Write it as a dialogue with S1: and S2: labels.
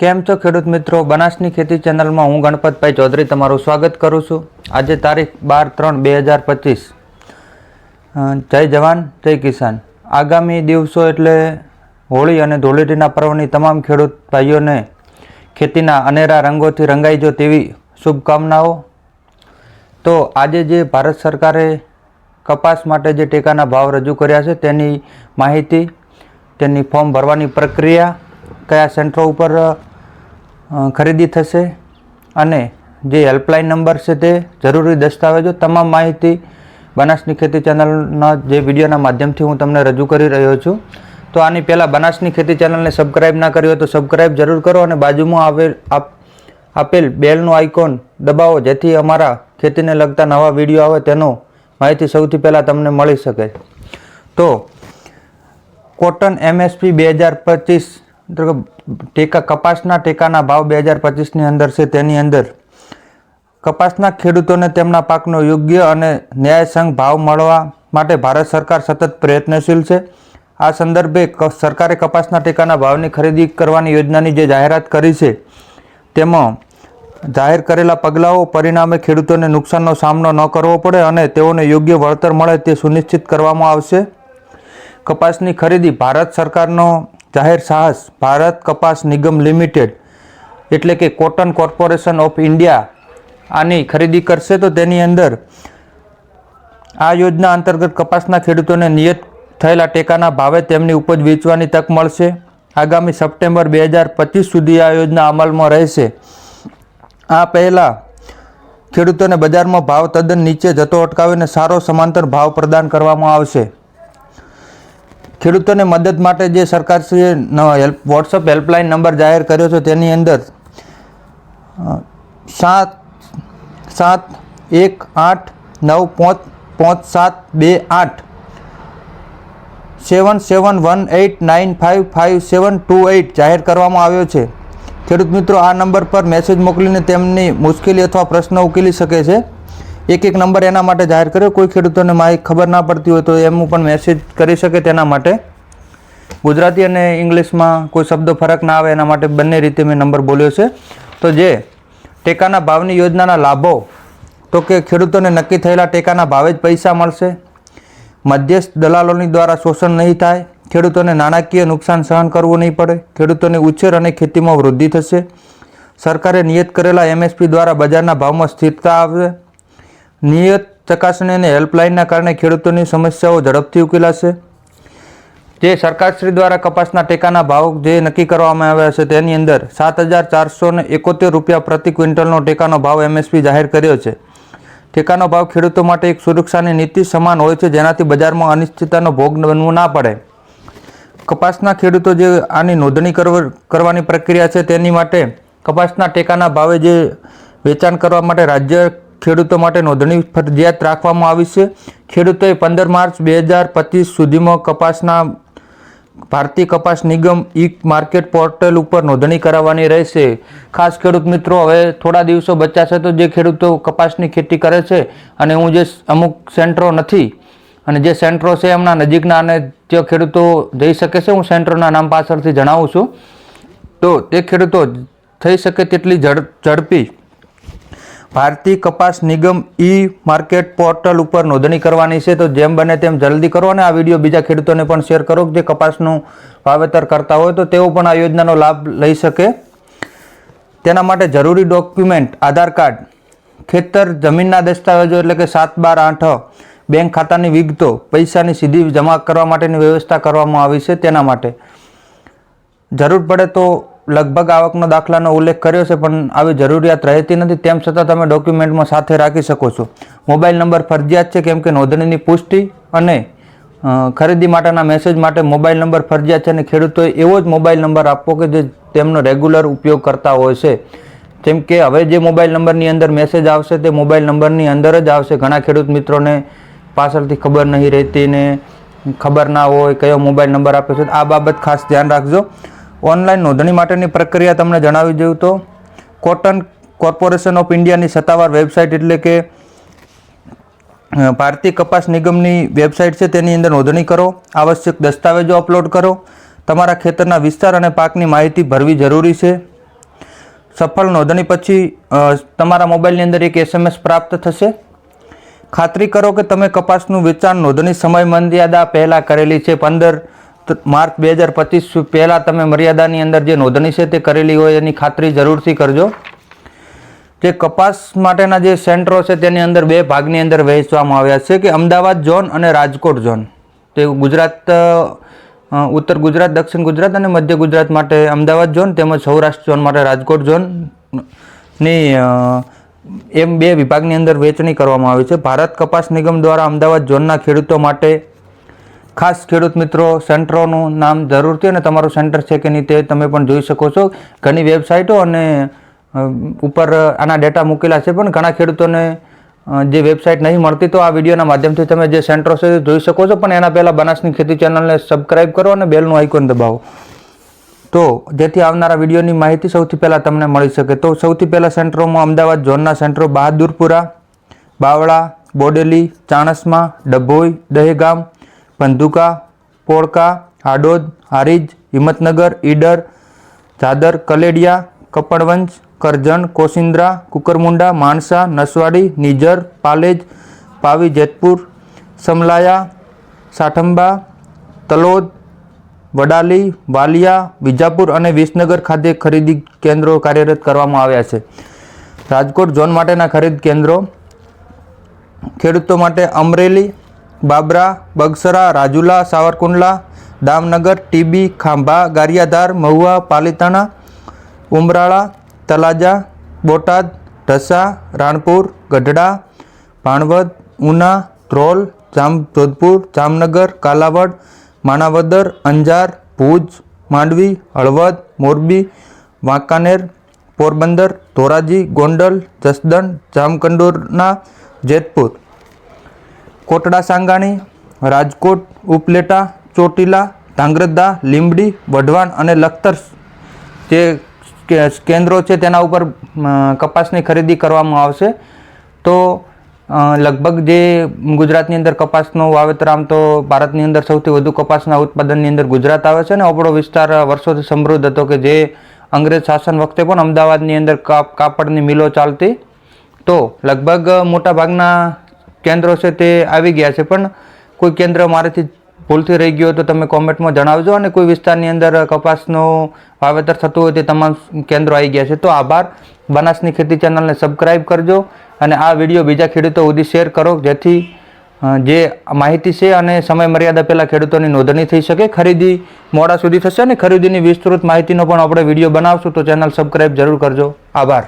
S1: કેમ છો ખેડૂત મિત્રો? બનાસની ખેતી ચેનલમાં હું ગણપતભાઈ ચૌધરી તમારું સ્વાગત કરું છું. આજે તારીખ બાર ત્રણ બે હજાર પચીસ. જય જવાન, જય કિસાન. આગામી દિવસો એટલે હોળી અને ધૂળેટીના પર્વની તમામ ખેડૂત ભાઈઓને ખેતીના અનેરા રંગોથી રંગાઈ જો તેવી શુભકામનાઓ. તો આજે જે ભારત સરકારે કપાસ માટે જે ટેકાના ભાવ રજૂ કર્યા છે તેની માહિતી, તેની ફોર્મ ભરવાની પ્રક્રિયા કયા સેન્ટરો ઉપર ખરીદી થશે અને જે હેલ્પલાઇન નંબર છે તે જરૂરી દસ્તાવેજો તમામ માહિતી બનાસની ખેતી ચેનલના જે વિડીયોના માધ્યમથી હું તમને રજૂ કરી રહ્યો છું. તો આની પહેલાં બનાસની ખેતી ચેનલને સબસ્ક્રાઇબ ના કરી હોય તો સબસ્ક્રાઇબ જરૂર કરો અને બાજુમાં આવેલ, આપ, આપેલ બેલનું આઇકોન દબાવો જેથી અમારા ખેતીને લગતા નવા વીડિયો આવે તેનો માહિતી સૌથી પહેલાં તમને મળી શકે. તો કોટન એમએસપી બે હજાર પચીસ ટેકા કપાસના ટેકાના ભાવ બે હજાર પચીસની અંદર છે, તેની અંદર. કપાસના ખેડૂતોને તેમના પાકનો યોગ્ય અને ન્યાયસંગ ભાવ મળવા માટે ભારત સરકાર સતત પ્રયત્નશીલ છે. આ સંદર્ભે સરકારે કપાસના ટેકાના ભાવની ખરીદી કરવાની યોજનાની જે જાહેરાત કરી છે, તેમાં જાહેર કરેલા પગલાઓ પરિણામે ખેડૂતોને નુકસાનનો સામનો ન કરવો પડે અને તેઓને યોગ્ય વળતર મળે તે સુનિશ્ચિત કરવામાં આવશે. કપાસની ખરીદી ભારત સરકારનો જાહેર સાહસ ભારત કપાસ નિગમ લિમિટેડ એટલે કે કોટન કોર્પોરેશન ઓફ ઇન્ડિયા આની ખરીદી કરશે તો તેની અંદર આ યોજના અંતર્ગત કપાસના ખેડૂતોને નિયત થયેલા ટેકાના ભાવે તેમની ઉપજ વેચવાની તક મળશે. આગામી સપ્ટેમ્બર બે હજાર પચીસ સુધી આ યોજના અમલમાં રહેશે. આ પહેલાં ખેડૂતોને બજારમાં ભાવ તદ્દન નીચે જતો અટકાવીને સારો સમાંતર ભાવ પ્રદાન કરવામાં આવશે. ખેડૂતોને મદદ માટે જે સરકારશ્રીએ હેલ્પ વોટ્સઅપ હેલ્પલાઇન નંબર જાહેર કર્યો છે, તેની અંદર સાત સાત, એક, આઠ, નવ, પાંચ પાંચ, સાત, બે, આઠ, seven seven, one eight nine, five five, seven, two eight જાહેર કરવામાં આવ્યો છે. ખેડૂત મિત્રો, આ નંબર પર મેસેજ મોકલીને તેમની મુશ્કેલી અથવા પ્રશ્ન ઉકેલી શકે છે. એક એક નંબર એના માટે જાહેર કર્યો. કોઈ ખેડૂતોને માહિતી ખબર ના પડતી હોય તો એમનું પણ મેસેજ કરી શકે તેના માટે. ગુજરાતી અને ઇંગ્લિશમાં કોઈ શબ્દો ફરક ના આવે એના માટે બંને રીતે મેં નંબર બોલ્યો છે. તો જે ટેકાના ભાવની યોજનાના લાભો, તો કે ખેડૂતોને નક્કી થયેલા ટેકાના ભાવે જ પૈસા મળશે. મધ્યસ્થ દલાલોની દ્વારા શોષણ નહીં થાય. ખેડૂતોને નાણાકીય નુકસાન સહન કરવું નહીં પડે. ખેડૂતોને ઉછેર અને ખેતીમાં વૃદ્ધિ થશે. સરકારે નિયત કરેલા એમએસપી દ્વારા બજારના ભાવમાં સ્થિરતા આવશે. નિયત ચકાસણી અને હેલ્પલાઇનના કારણે ખેડૂતોની સમસ્યાઓ ઝડપથી ઉકેલાશે. જે સરકારશ્રી દ્વારા કપાસના ટેકાના ભાવ જે નક્કી કરવામાં આવ્યા છે તેની અંદર સાત હજાર ચારસો ને એકોતેર રૂપિયા પ્રતિ ક્વિન્ટલનો ટેકાનો ભાવ એમએસપી જાહેર કર્યો છે. ટેકાનો ભાવ ખેડૂતો માટે એક સુરક્ષાની નીતિ સમાન હોય છે જેનાથી બજારમાં અનિશ્ચિતતાનો ભોગ બનવું ના પડે. કપાસના ખેડૂતો જે આની નોંધણી કરવ- કરવાની પ્રક્રિયા છે તેની માટે કપાસના ટેકાના ભાવે જે વેચાણ કરવા માટે રાજ્ય ખેડૂતો માટે નોંધણી ફરજિયાત રાખવામાં આવી છે. ખેડૂતોએ પંદર માર્ચ બે હજાર પચીસ સુધીમાં કપાસના ભારતીય કપાસ નિગમ ઈ માર્કેટ પોર્ટલ ઉપર નોંધણી કરાવવાની રહેશે. ખાસ ખેડૂત મિત્રો, હવે થોડા દિવસો બચ્યા તો જે ખેડૂતો કપાસની ખેતી કરે છે અને હું જે અમુક સેન્ટરો નથી અને જે સેન્ટરો છે એમના નજીકના અને જે ખેડૂતો જઈ શકે છે, હું સેન્ટરોના નામ પાછળથી જણાવું છું. તો તે ખેડૂતો થઈ શકે તેટલી ઝડ ઝડપી ભારતીય કપાસ નિગમ ઈ માર્કેટ પોર્ટલ ઉપર નોંધણી કરવાની છે. તો જેમ બને તેમ જલ્દી કરો અને આ વીડિયો બીજા ખેડૂતોને પણ શેર કરો જે કપાસનું વાવેતર કરતા હોય તો તેઓ પણ આ યોજનાનો લાભ લઈ શકે. તેના માટે જરૂરી ડોક્યુમેન્ટ, આધાર કાર્ડ, ખેતર જમીનના દસ્તાવેજો એટલે કે સાત બાર આઠ બેંક ખાતાની વિગતો, પૈસાની સીધી જમા કરવા માટેની વ્યવસ્થા કરવામાં આવી છે તેના માટે. જરૂર પડે તો લગભગ આવકનો દાખલાનો ઉલ્લેખ કર્યો છે, પણ આવી જરૂરિયાત રહેતી નથી. તેમ છતાં તમે ડોક્યુમેન્ટમાં સાથે રાખી શકો છો. મોબાઈલ નંબર ફરજિયાત છે, કેમ કે નોંધણીની પુષ્ટિ અને ખરીદી માટેના મેસેજ માટે મોબાઈલ નંબર ફરજિયાત છે અને ખેડૂતોએ એવો જ મોબાઈલ નંબર આપવો કે જે તેમનો રેગ્યુલર ઉપયોગ કરતા હોય છે. જેમ કે હવે જે મોબાઈલ નંબરની અંદર મેસેજ આવશે, તે મોબાઈલ નંબરની અંદર જ આવશે. ઘણા ખેડૂત મિત્રોને પાછળથી ખબર નહીં રહેતી ને ખબર ના હોય કયો મોબાઈલ નંબર આપ્યો છે. આ બાબત ખાસ ધ્યાન રાખજો. ઓનલાઈન નોંધણી માટેની પ્રક્રિયા તમને જણાવી દઉં તો કોટન કોર્પોરેશન ઓફ ઇન્ડિયાની સત્તાવાર વેબસાઇટ એટલે કે ભારતીય કપાસ નિગમની વેબસાઇટ છે તેની અંદર નોંધણી કરો, આવશ્યક દસ્તાવેજો અપલોડ કરો, તમારા ખેતરના વિસ્તાર અને પાકની માહિતી ભરવી જરૂરી છે. સફળ નોંધણી પછી તમારા મોબાઈલની અંદર એક એસએમએસ પ્રાપ્ત થશે. ખાતરી કરો કે તમે કપાસનું વેચાણ નોંધણી સમય મર્યાદા પહેલાં કરેલી છે, પંદર માર્ચ બે હજાર પચીસ પહેલાં તમે મર્યાદાની અંદર જે નોંધણી છે તે કરેલી હોય એની ખાતરી જરૂરથી કરજો. જે કપાસ માટેના જે સેન્ટરો છે તેની અંદર બે ભાગની અંદર વહેંચવામાં આવ્યા છે કે અમદાવાદ ઝોન અને રાજકોટ ઝોન. તે ગુજરાત ઉત્તર ગુજરાત, દક્ષિણ ગુજરાત અને મધ્ય ગુજરાત માટે અમદાવાદ ઝોન તેમજ સૌરાષ્ટ્ર ઝોન માટે રાજકોટ ઝોનની એમ બે વિભાગની અંદર વહેંચણી કરવામાં આવી છે. ભારત કપાસ નિગમ દ્વારા અમદાવાદ ઝોનના ખેડૂતો માટે ખાસ ખેડૂત મિત્રો, સેન્ટરોનું નામ જરૂરથી અને તમારું સેન્ટર છે કે નહીં તે તમે પણ જોઈ શકો છો. ઘણી વેબસાઇટો અને ઉપર આના ડેટા મૂકેલા છે પણ ઘણા ખેડૂતોને જે વેબસાઇટ નહીં મળતી તો આ વિડીયોના માધ્યમથી તમે જે સેન્ટરો છે જોઈ શકો છો. પણ એના પહેલાં બનાસની ખેતી ચેનલને સબસ્ક્રાઈબ કરો અને બેલનું આઇકોન દબાવો. તો જેથી આવનારા વિડીયોની માહિતી સૌથી પહેલાં તમને મળી શકે. તો સૌથી પહેલાં સેન્ટરોમાં અમદાવાદ ઝોનના સેન્ટરો બહાદુરપુરા બાવળા, બોડેલી, ચાણસમા, ડભોઈ, દહેગામ પંધુકા પોળકા હાડોદ, હારીજ, હિંમતનગર, ઈડર, જાદર, કલેડિયા કપડવંશ કરજણ કોસિંદ્રા કુકરમુંડા, માણસા, નસવાડી નિઝર પાલેજ, પાવી, જેતપુર, સમલાયા, સાઠંબા, તલોદ, વડાલી, વાલિયા, વિજાપુર અને વિસનગર ખાતે ખરીદી કેન્દ્રો કાર્યરત કરવામાં આવ્યા છે. રાજકોટ ઝોન માટેના ખરીદ કેન્દ્રો ખેડૂતો માટે અમરેલી બાબરા, બગસરા, રાજુલા, સાવરકુંડલા, દામનગર, ટીબી, ખાંભા, ગારિયાધાર, મહુવા, પાલીતાણા, ઉમરાળા, તલાજા, બોટાદ, ઢસા, રાણપુર, ગઢડા, ભાણવદ, ઉના, ધ્રોલ, જામ, જોધપુર, જામનગર, કાલાવડ, માણાવદર, અંજાર, ભુજ, માંડવી, હળવદ, મોરબી, વાંકાનેર, પોરબંદર, ધોરાજી, ગોંડલ, જસદણ, જામકંડોરના, જેતપુર. કોટડા સાંગાણી, રાજકોટ, ઉપલેટા, ચોટીલા ધાંગ્રધા લીંબડી, વઢવાણ અને લખતર જે કેન્દ્રો છે તેના ઉપર કપાસની ખરીદી કરવામાં આવશે. તો લગભગ જે ગુજરાતની અંદર કપાસનું વાવેતર આમ તો ભારતની અંદર સૌથી વધુ કપાસના ઉત્પાદનની અંદર ગુજરાત આવે છે ને આપણો વિસ્તાર વર્ષોથી સમૃદ્ધ હતો કે જે અંગ્રેજ શાસન વખતે પણ અમદાવાદની અંદર કાપ કાપડની મિલો ચાલતી. તો, લગભગ મોટા ભાગના કેન્દ્રો છે તે આવી ગયા છે. પણ કોઈ કેન્દ્ર મારાથી ભૂલથી રહી ગયો તો તમે કોમેન્ટમાં જણાવજો અને કોઈ વિસ્તારની અંદર કપાસનું વાવેતર થતું હોય તે તમામ કેન્દ્રો આવી ગયા છે. તો આભાર. બનાસની ખેતી ચેનલને સબસ્ક્રાઈબ કરજો અને આ વીડિયો બીજા ખેડૂતો સુધી શેર કરો. જેથી જે માહિતી છે અને સમય મર્યાદા પહેલાં ખેડૂતોની નોંધણી થઈ શકે. ખરીદી મોડા સુધી થશે અને ખરીદીની વિસ્તૃત માહિતીનો પણ આપણે વીડિયો બનાવશું. તો ચેનલ સબસ્ક્રાઈબ જરૂર કરજો. આભાર.